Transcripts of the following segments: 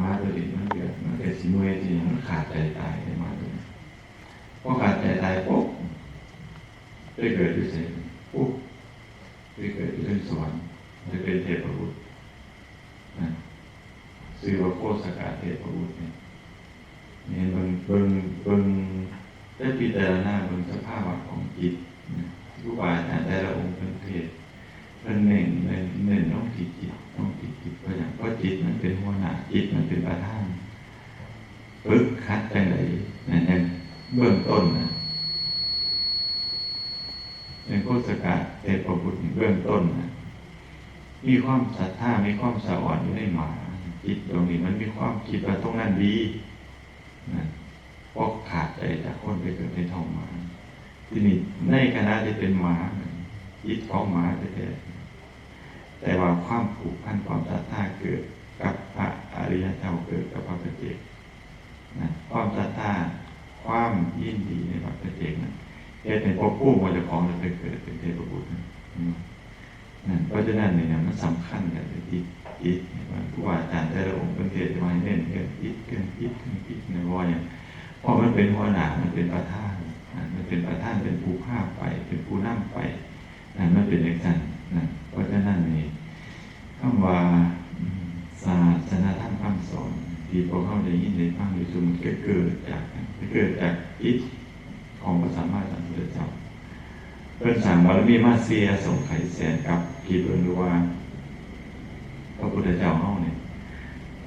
มาตัวนี้มันเกิดมันเกิดสิมวยที่มันขาดใจตายได้มาตัวพอขาดใจตายปุ๊บไปเกิดอยู่เสร็จปุ๊บไปเกิดอยู่ในสวรรค์จะเป็นเทพบุตรนะซื้อว่าโคสกาเทพบุตรเนี่ยเนี่ยเบิ่งเบิ่งเบิ่งได้พิจารณาเบิ่งสภาพของจิตรูบาอาจารย์แต่ละองค์เป็นเทศเป็นหนึ่งเน้นเน้นต้องจิตจิตต้องจิตจิตเพราะอย่างเพราะจิตมันเป็นหัวหน้าจิตมันเป็นประธานฝึกคัดจังไดนั่นเองเบื้องต้นนะ เป็นโคสกาเทพบุตรเบื้องต้นนะมีความศรัทธามีความสะอ่อนอยู่ในหมาจิตตรงนี้มันมีความคิดว่าตรงนั้นดีนะพราขาดใจจากคนไปเกิดในท้องหมาที่นี่ในคณะที่เป็นหมาจิตของหมาแท้แต่ว่าความผูกพันความศรัทธาเกิดกับพระอริยเจ้าเกิดกับพระปฏิเจกนะความศรัทธาความยินดีในพระปฏิเจกนะ เหตุในพวกผู้ว่าจะของจะไปเกิดเป็นเทพบุตรนั่นเพราะฉะนั้นเนี่ยมันสำคัญกันเลยจิตจิตเนี่ยว่าผู้ว่าอาจารย์แต่ละองค์เป็นเทศน์ไว้เน้นเรื่องจิตเรื่องจิตเรื่องจิตในว่าเนี่ยเพราะมันเป็นหัวหน้ามันเป็นประธานมันเป็นประธานเป็นผู้ภาพไป เป็นผู้นั่งไปนะมันเป็นเอย่างนั้นนะเพราะฉะนั้นนี่คำว่าศาสนาธรรมคำสอนที่พวกเขาได้ยินได้ฟังอยู่สมุนก็เกิดจากเกิดจากอิท ของพระสัมมาสัมพุทธเจ้าเพิ่นสั่งบารมีมาเสียส่งไข่แสนกับคิดเพิ่นวาพระพุทธเจ้าเฮาเนี่ย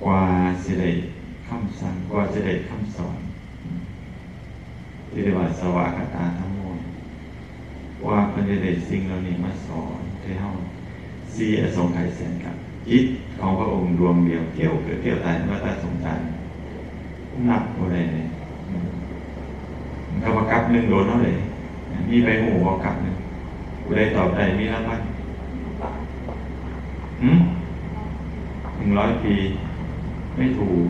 กว่าสิได้คำสั่งกว่าจะได้คำสอนที่เรียกว่าสวากตาทั้งหมดว่าเพิ่นได้สิ่งเหล่านี้มาสอนให้เฮาซีอสงไขยแสนกับจิตของพระองค์ดวงเดียวเที่ยวเกิดเที่ยวตายในวัฏสงสารนับบ่ได้เลยมัน กับหนึ่งโดนเท่าไหร่มีไปหูบ่กับหนึ่งผู้ใดตอบได้มีรางวัลหืมหนึ่งร้อยปี ไม่ถูก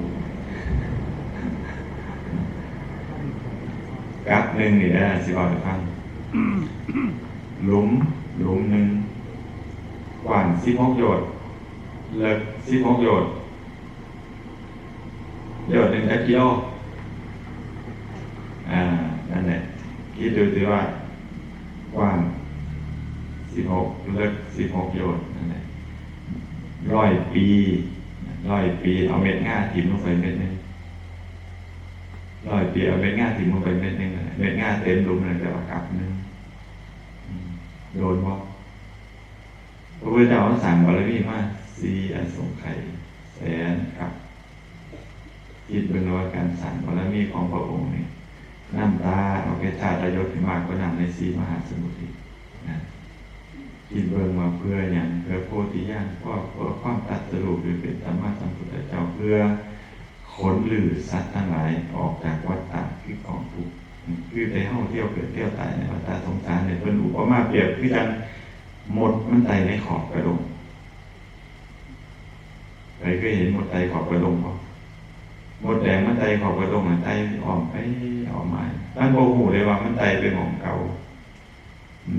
กับหนึ่งเนี่นะสิบอกให้ฟังหลุมหลุมหนึ่งกว้างสิบหกโยชน์เลิกสิบหกโยชน์โยชน์หนึ่งแอคกิโลอ่า นั่นแหละคิดดูสิว่ากว้างสิบหกเลิกสิบหกโยชน์นั่นแหละร้อยปีร้อยปีเอาเม็ดง่าถิ่มลงไปเม็ดนึงร้อยปีเอาเม็ดง่าถิ่มลงไปเม็ดนึงเม็ดง่าเต็มหลุมเลยแต่ว่ากลับนึงอืมโดนบ่พระพุทธเจ้าสั่งบารมีมาสีอสงไขยแสนกับคิดเป็นว่าการสั่งบารมีของพระองค์นี่ น้ำตาเอาแค่ชาติยศขึ้นมากก็นในสีมหาสมุทรกนะคิดเบิ่งมาเพื่ออย่างเพื่อโพธิญาณเพื่อเพื่อความตัดสรุปหรือเป็นธรรมะสัมพุทธเจ้าเพื่อขนหรือสัตว์ทั้งหลายออกจากวัฏฏะคือกองทุกข์คือไปห้องเที่ยวเกิดเที่ยวตายในวัฏฏะสงสารเนี่ยเป็นอุปมาเปรียบคือกันหมดมันไตในขอบกระดงใครเคยเห็นหมดไตขอบกระดงป หมดแดงมันไตขอบกระดงมันไตออกไปออกมาตั้งโบหูเลยว่ามันไตเป็นของเก่า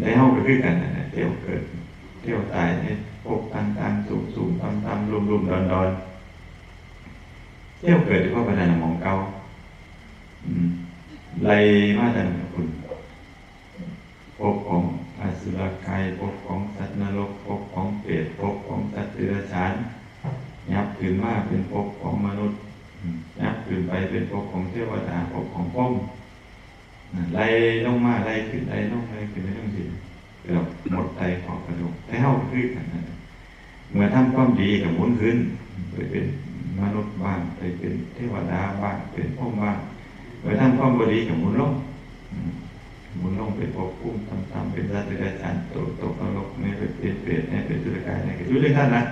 ได้ห้องก็คือกันนะเที่ยวเกิดเที่ยวตายในพบต่างๆสูงๆต่ำๆลุ่มๆดอนเที่ยวเกิดที่พ่อประดานมองเก่าไล่มาจากคุณพบของอสุรกายพบของสัตว์นรกพบของเปรตพบของสัตว์เดรัจฉานยับขึ้นมาเป็นพบของมนุษย์ เป็นพของเทวดาพของพรหมไล่ลงมาไล่ขึ้นไล่ลงไล่ขึ้นไล่ลงสิเกือบหมดใจขอบกระดูกแต่เท่าคือกันนั่นเมื่อทำความดีกับหมุนขึ้นไปเป็นมนุษย์บ้างไปเป็นเทวดาบ้างเป็นพรหมบ้างไปทำความบดีกับหมุนลงมหมุนลงเป็นภพภูมิต่ำๆเป็นรัจฉานตกตกนรกไม่เป็นเปรตเปรตไม่เป็นสุรกายนี่ก็อยู่ด้วยกันนะ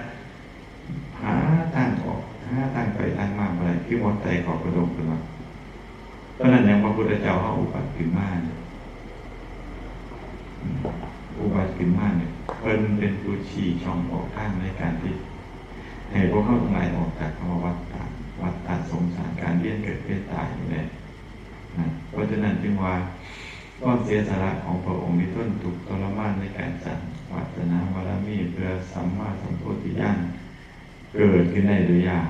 หาทางออกหาทางไปทางมา อะไรคือหมดใจขอบกระดงขึ้นมาเพราะนั้นอย่างพระพุทธเจ้าเขาอุบัติขึ้นมาเนี่ยอุบัติขึ้นมาเนี่ยเพิ่นเป็นผู้ชี้ช่องออกทางในการที่ให้พวกเขาทั้งหลายออกจากภาวะวัฏฏะวัฏฏะสงสารการเวียนเกิดเวียตายนี่แหละนะเพราะฉะนั้นจึงว่าต้นเสียสละของพระองค์มีต้นถูกทรมานในการสั่งวัฒนาบารมีเพื่อสัมมาสัมโพธิญาณเกิดขึ้นได้โดยยาก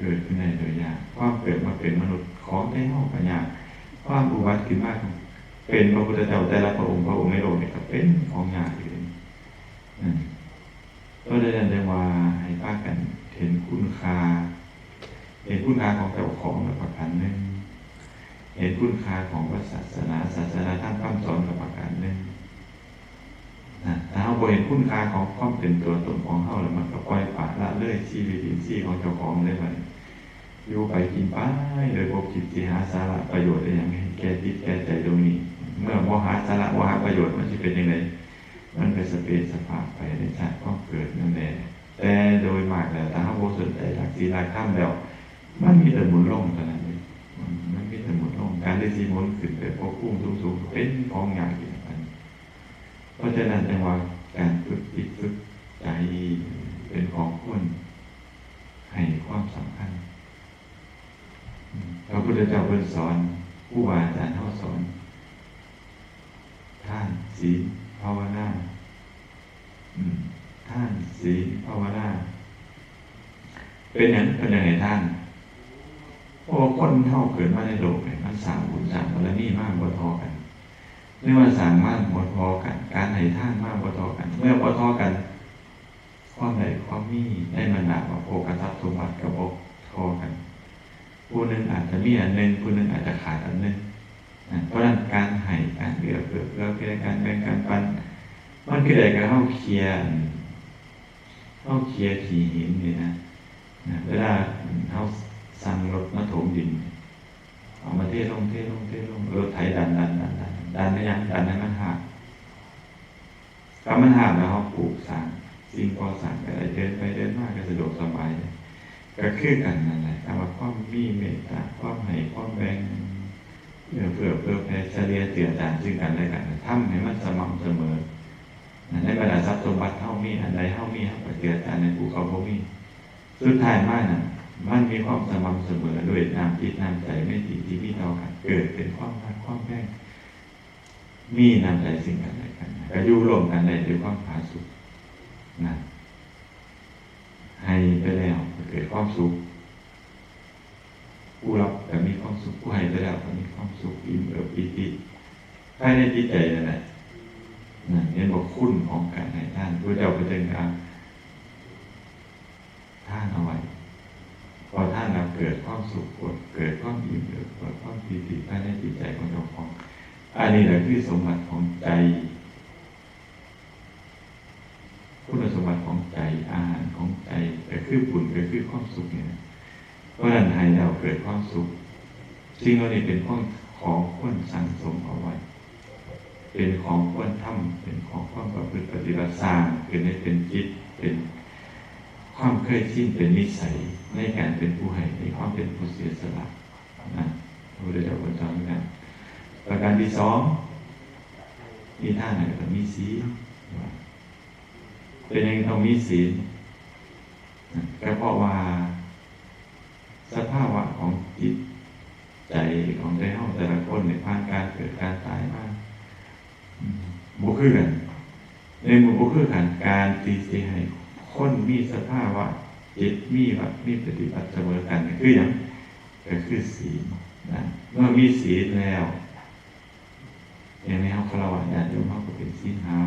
กิดขึ้นในโดยยากความเกิดมาเป็นมนุษย์ของได้ห้องปัญญาความอุบัติขึ้นมากเป็นพระพุทธเจ้าแต่ละพระองค์พระองค์ไม่โลกเนี่ยเป็นของยากอยู่เลยก็ได้เรียนว่าให้ป้ากันเห็นคุณค่า เห็นคุณค่าของเจ้าของกับประการหนึ่งเห็นคุณค่าของพระศาสนาศาสนาท่านคำสอนกับประการหนึ่ง บ่เห็นคุณค่าของความเป็นตัวตนของเขาแล้วมันก็ปล่อยปละละเลยชีวิตอินทรีย์ของเจ้าของเลยมันอยู่ไปกินไปโดยบกคิดสิหาสาระประโยชน์ได้อย่างไรแก้จิตแก้ใจตรงนี้ เมื่อโมหาสาระโมหาประโยชน์มันจะเป็นยังไงมันเป็นสเปซสภาพไปในชาติความเกิดนั่นแหละแต่โดยมากแล้วถ้าเราบ่สนใจหลักศีลหลักธรรมแล้ว มันมีแต่หมุนลงเท่านั้นเองมันมันมีแต่หมุนลงการได้สีหมุนขึ้นไปพอพุ่งสูงๆเป็นของอย่างเดียวกันเพราะฉะนั้นจังว่า การฝึกจิตฝึกใจเป็นของควรให้ความสำคัญพระพุทธเจ้าเพิ่นสอนผู้บาอาจารย์เขาสอนท่านศีลภาวนาท่านศีลภาวนาเป็นอย่างเป็นอย่างไรท่านโอ้คนเท่าเกิดมาในโลกเนี่ยมันสร้างบุญสร้างบารมีมากบ่ทอกัน เรียกว่าสางมากบ่ทอกัน การให้ท่านมากบ่ทอกัน เมื่อบ่ทอกันความใดความมีได้มันหนักว่าโภกทรัพย์สมบัติกับบกทอกัน ผู้หนึ่งอาจจะมีอันหนึ่งผู้หนึ่งอาจจะขาดอันหนึ่งเพราะนั้นการให้การเลือกเลือกเลือกคือการแบ่งการปันมันคืออะไรกับเข้าเคลียร์เข้าเคลียร์ขีหินนี่นะนะเวลาเข้าสั่งรถมาถมดินเอามาเทลงเทลงเทลงรถไถดันดันดันดัน ดันได้ยังดันให้มันหักก็มันหักแล้วเขาปลูกสร้างสิ่งก่อสร้างอะไรเดินไปเดินมาก็สะดวกสบายเลยก็คือกันนั่นแหละแต่ว่าความมีเมตตาความให้ความแบ่งเพื่อเพื่อเพื่อแผ่เฉลี่ยเตือนจานซึ่งกันและกันทำให้มันสม่ำเสมอในบรรดาทรัพย์สมบัติเท่ามีอันใดเท่ามีเขาก็เตือนจานในภูเขาบ่มีสุดท้ายมากน่ะมันมีความสม่ำเสมอด้วยน้ำจิตน้ำใจไม่ติดที่พี่เท่ากันเกิดเป็นความรักความแม่ง มีน้ำใจสิ่งกันและกันก็อยู่ร่วมกันได้ด้วยความผาสุกนะให้ไปแล้วเกิดความสุขผู้รับก็มีความสุขผู้ให้ไปแล้วก็มีความสุขอิ่มเอิบปิติภายในจิตใจนั่นแหละนะเห็นบอกคุณของการให้ท่านพระเจ้าพระเจ้าการท่านเอาไว้พอท่านเราเกิดความสุขเกิดความอิ่มเอิบเกิดความปีติภายในจิตใจของเจ้าของ อันนี้แหละคือสมบัติของใจ คุณสมบัติของใจอาหารของใจก็คือบุญก็คือความสุขเนี่ยเพราะนั้นให้เราเกิดความสุขสิ่งเหล่านี้เป็นของของควรสั่งสมเอาไว้ เป็นของควรทำเป็นของความประพฤติปฏิบัติสร้างเป็นให้เป็นจิตเป็นความเคยชินเป็นนิสัยในการเป็นผู้ให้ในความเป็นผู้เสียสละนะพระพุทธเจ้าบอกจำกัน ประการที่สองมีท่าไหนก็มีศีลเป็นยังต้องมีศีลก็เพราะว่า สภาวะของจิตใจของใจเฮาแต่ละคนในผ่านการเกิดการตายมาบุคือกันในหมู่บุคือกันการตีเสียให้คนมีสภาวะจิตมีวัดมีปฏิบัติเสมอกันคืออย่างก็คือศีลนะเมื่อมีศีลแล้ว อย่างนี้เขาคารวะญาติโยมเขาก็เป็นศีลหา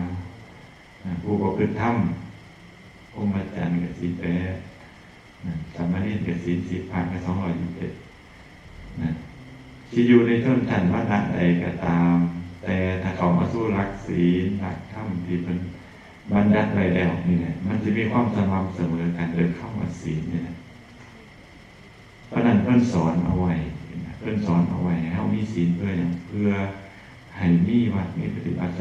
ผู้ก็คือถ้ำองค์อาจารย์กับศีลแปดสามเณรกับศีลสิบพันกับสองร้อยยี่สิบเอ็ดนที่อยู่ในต้นทันว่านักใดก็ตาม แต่ถ้าเขามาสู้รักศีลรักธรรมที่เป็นบันดัดไว้แล้วนี่แหละมันจะมีความสม่ำเสมอกันเดินเข้ามาศีลนี่แหละเพราะนั้นเพื่นสอนเอาไว้เพื่นสอนเอาไว้ให้เขามีศีลเพื่ออย่างเพื่อ ให้มีวัดมีปฏิบัติ